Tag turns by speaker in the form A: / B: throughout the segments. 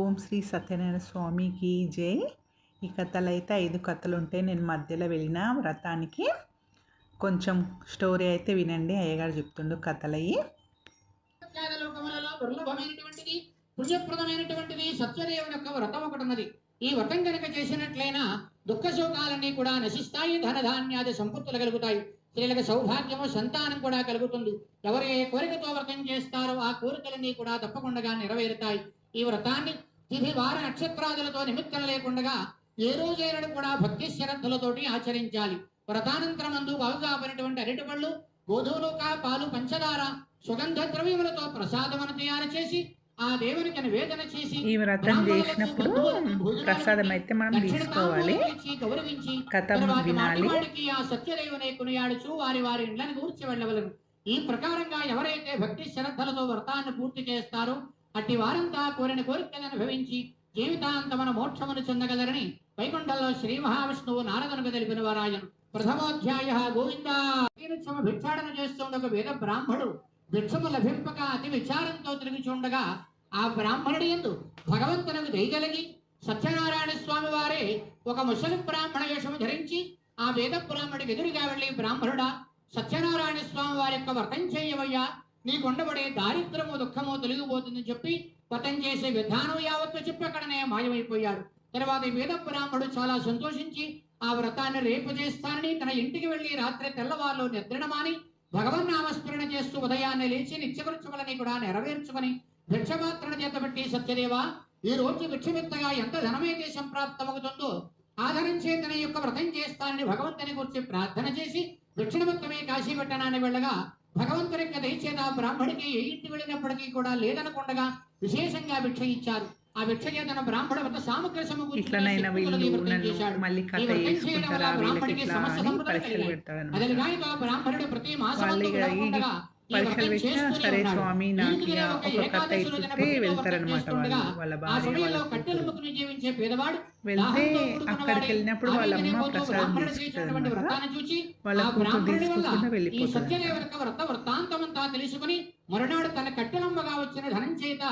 A: ఓం శ్రీ సత్యనారాయణ స్వామికి జై. ఈ కథలు అయితే ఐదు కథలు ఉంటాయి నేను మధ్యలో వెళ్ళిన వ్రతానికి కొంచెం స్టోరీ అయితే వినండి. అయ్యగారు చెప్తుండు కథలు అయ్యి
B: పుణ్యప్రదమైనటువంటిది సత్యదేవుని యొక్క వ్రతం ఒకటి ఉన్నది ఈ వ్రతం కనుక చేసినట్లయినా దుఃఖ శోకాలన్నీ కూడా నశిస్తాయి ధనధాన్యాది సంపత్తులు కలుగుతాయి. స్త్రీలకు సౌభాగ్యము సంతానం కూడా కలుగుతుంది. ఎవరు ఏ కోరికతో వ్రతం చేస్తారో ఆ కోరికలన్నీ కూడా తప్పకుండా నెరవేరుతాయి. ఈ వ్రతాన్ని తిథి వార నక్షత్రాదులతో నిమిత్తం లేకుండా ఏ రోజైనా కూడా భక్తి శ్రద్ధలతోటి ఆచరించాలి. వ్రతానంతరమందు బాగుగా పడినటువంటి అరటిపళ్ళు గోధుమలుక పాలు పంచదార సుగంధ ద్రవ్యములతో ప్రసాదమును తయారు చేసి ఆ దేవునికి నివేదన చేసి
A: ఈ వ్రతం చేసినప్పుడు ప్రసాదం అయితే మనం తీసుకోవాలి.
B: గౌరవించి
A: వినాలి.
B: మాటిమాటికి ఆ సత్యదేవుని కొనియాడుచు వారి వారి ఇండ్లను కూర్చి వెళ్ళవలను. ఈ ప్రకారంగా ఎవరైతే భక్తి శ్రద్ధలతో వ్రతాన్ని పూర్తి చేస్తారో అట్టి వారంతా కోరిన కోరికలను అనుభవించి జీవితాంతమన మోక్షమును చెందగలరని వైకుంఠంలో శ్రీ మహావిష్ణువు నారదనుకు తెలిపిన వారాయను. ప్రథమోధ్యాయ గోవింద. భిక్షాటన చేస్తున్న ఒక వేద బ్రాహ్మడు భిక్షము లభింపక అతి విచారంతో తిరుగుచుండగా ఆ బ్రాహ్మణుడి ఎందు భగవంతునకు దయగలిగి సత్యనారాయణ స్వామి వారే ఒక ముసలి బ్రాహ్మణ వేషము ధరించి ఆ వేద బ్రాహ్మడికి ఎదురుగా వెళ్ళి బ్రాహ్మణుడా సత్యనారాయణ స్వామి వారి యొక్క వ్రతం చేయవయ్యా నీకు ఉండబడే దారిద్రము దుఃఖము తొలగిపోతుందని చెప్పి పతం చేసే విధానం యావత్తు చెప్పి అక్కడనే మాయమైపోయాడు. తర్వాత వేద బ్రాహ్మడు చాలా సంతోషించి ఆ వ్రతాన్ని రేపు చేస్తానని తన ఇంటికి వెళ్ళి రాత్రి తెల్లవారులో నిద్రణమాని భగవన్ నామస్మరణ చేస్తూ ఉదయాన్నే లేచి నిత్యకృత్యములని కూడా నెరవేర్చుకుని భిక్షపాత్రణ చేత పెట్టి ఈ రోజు భిక్షమిత్తగా ఎంత ధనమైతే సంప్రాప్తమవుతుందో ఆధారం చేతన యొక్క వ్రతం చేస్తానని భగవంతుని గురించి ప్రార్థన చేసి భిక్షణమిత్తమే కాశీ పెట్టనాన్ని వెళ్ళగా భగవంతుని యొక్క దయచేత బ్రాహ్మడికి ఏ ఇంటి వెళ్ళినప్పటికీ కూడా లేదనకుండగా విశేషంగా భిక్ష ఇచ్చారు ఆ భిక్ష చేతన బ్రాహ్మణ వ్రత సామగ్రి సమకూర్చుకుని బ్రాహ్మడికి ఆ బ్రాహ్మణుడు ప్రతి మాసమందు
A: పరీక్షలు
B: వ్రతం
A: పెట్టినా సరే. స్వామి నాకు
B: ఒక
A: కథ
B: భక్తితో
A: వెళ్తారనమాట వాళ్ళు వాళ్ళ భార్య వాళ్ళ వెళ్తే అక్కడికి వెళ్ళినప్పుడు వాళ్ళ అమ్మ ప్రసాదం తీసుకుంటుంది వాళ్ళ కూతురు తీసుకోకుండా వెళ్ళిపోతుంది
B: తెలుసుకుని మరునాడు తన కట్టెలమ్మగా వచ్చిన ధనం చేత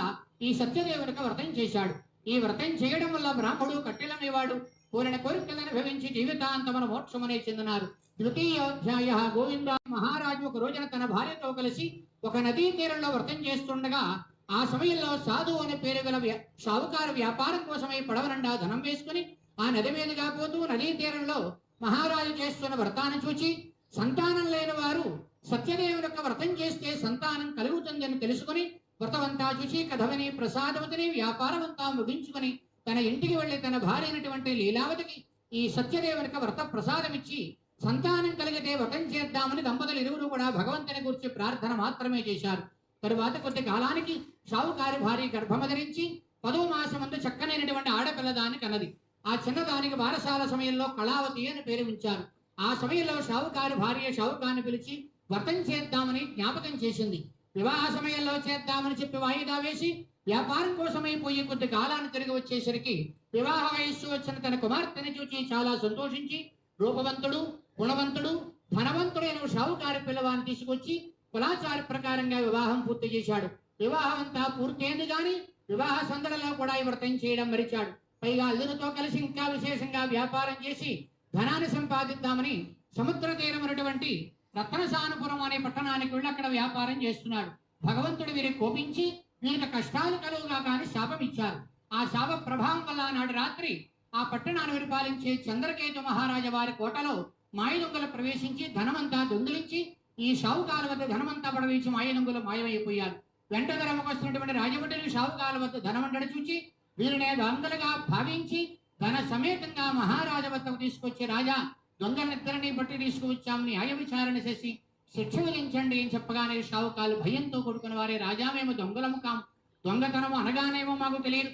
B: ఈ సత్యదేవుని యొక్క వ్రతం చేశాడు. ఈ వ్రతం చేయడం వల్ల బ్రాహ్మడు కట్టెలమ్మేవాడు. కోరిన కోరికలను అనుభవించి జీవితాంతమున మోక్షమనే చెందినారు. తృతీయోధ్యాయ గోవింద మహారాజు ఒక రోజున తన భార్యతో కలిసి ఒక నదీ తీరంలో వ్రతం చేస్తుండగా ఆ సమయంలో సాధు అనే పేరు గల వ్య- షావుకారు వ్యాపారం కోసమై పడవనండా ధనం వేసుకుని ఆ నది మీదుగా పోతూ నదీ తీరంలో మహారాజు చేస్తున్న వ్రతాన్ని చూచి సంతానం లేని వారు సత్యదేవుని యొక్క వ్రతం చేస్తే సంతానం కలుగుతుందని తెలుసుకుని వ్రతమంతా చూసి కథవని ప్రసాదవతిని వ్యాపారమంతా ముగించుకుని తన ఇంటికి వెళ్ళే తన భార్య అయినటువంటి లీలావతికి ఈ సత్యదేవునికి వ్రత ప్రసాదం ఇచ్చి సంతానం కలిగితే వ్రతం చేద్దామని దంపతులు ఇరువురు కూడా భగవంతుని గురించి ప్రార్థన మాత్రమే చేశారు. తరువాత కొద్ది కాలానికి షావుకారి భార్య గర్భమధరించి పదవ పదో మాసమందు చక్కనైనటువంటి ఆడపిల్ల దాన్ని కన్నది. ఆ చిన్నదానికి వారసాల సమయంలో కళావతి అని పేరు ఉంచారు. ఆ సమయంలో షావుకారి భార్య షావుకాన్ని పిలిచి వ్రతం చేద్దామని జ్ఞాపకం చేసింది. వివాహ సమయంలో చేద్దామని చెప్పి వాయిదా వేసి వ్యాపారం కోసమైపోయి కొద్ది కాలాన్ని తిరిగి వచ్చేసరికి వివాహ వయస్సు వచ్చిన తన కుమార్తెని చూచి చాలా సంతోషించి రూపవంతుడు గుణవంతుడు ధనవంతుడైన షావుకారి పిల్లవాన్ని తీసుకొచ్చి కులాచార ప్రకారంగా వివాహం పూర్తి చేశాడు. వివాహం అంతా పూర్తయింది కానీ వివాహ సందడిలో కూడా ఈ వ్రతం చేయడం మరిచాడు. పైగా అల్లునితో కలిసి ఇంకా విశేషంగా వ్యాపారం చేసి ధనాన్ని సంపాదిద్దామని సముద్ర తీరం ఉన్నటువంటి రత్నసానపురం అనే పట్టణానికి వెళ్ళి అక్కడ వ్యాపారం చేస్తున్నాడు. భగవంతుడు వీరికి కోపించి వీరికి కష్టాలు కలువుగా కానీ శాపం ఇచ్చారు. ఆ శాప ప్రభావం వల్ల నాడు రాత్రి ఆ పట్టణాన్ని పరిపాలించే చంద్రకేతు మహారాజా వారి కోటలో మాయదొంగలు ప్రవేశించి ధనమంతా దొంగిలించి ఈ షావుకాల వద్ద ధనమంతా పడవేసి మాయదొంగలు మాయమైపోయారు. వెంట ధరముకు వస్తున్నటువంటి రాజభటులు షావుకాల వద్ద ధనమండడి చూచి వీరినే దొంగలుగా భావించి ధన సమేతంగా మహారాజ వద్దకు తీసుకొచ్చి రాజా దొంగలిద్దరిని బట్టి తీసుకువచ్చామని న్యాయ విచారణ చేసి శిక్ష విధించండి అని చెప్పగానే షావుకాలు భయంతో కొడుకున్న వారే రాజా మేము దొంగలము కాం. దొంగతనము అనగానేమో మాకు తెలియదు.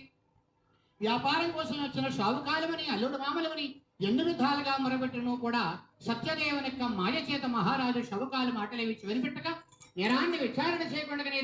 B: వ్యాపారం కోసం వచ్చిన షావుకాలమని అల్లుడు మామలమని ఎన్ని విధాలుగా మొరబెట్టును కూడా సత్యదేవుని యొక్క మాయ చేత మహారాజు షవుకాలు మాటలేవి చివరిపెట్టక నిరాన్ని విచారణ చేయకుండానే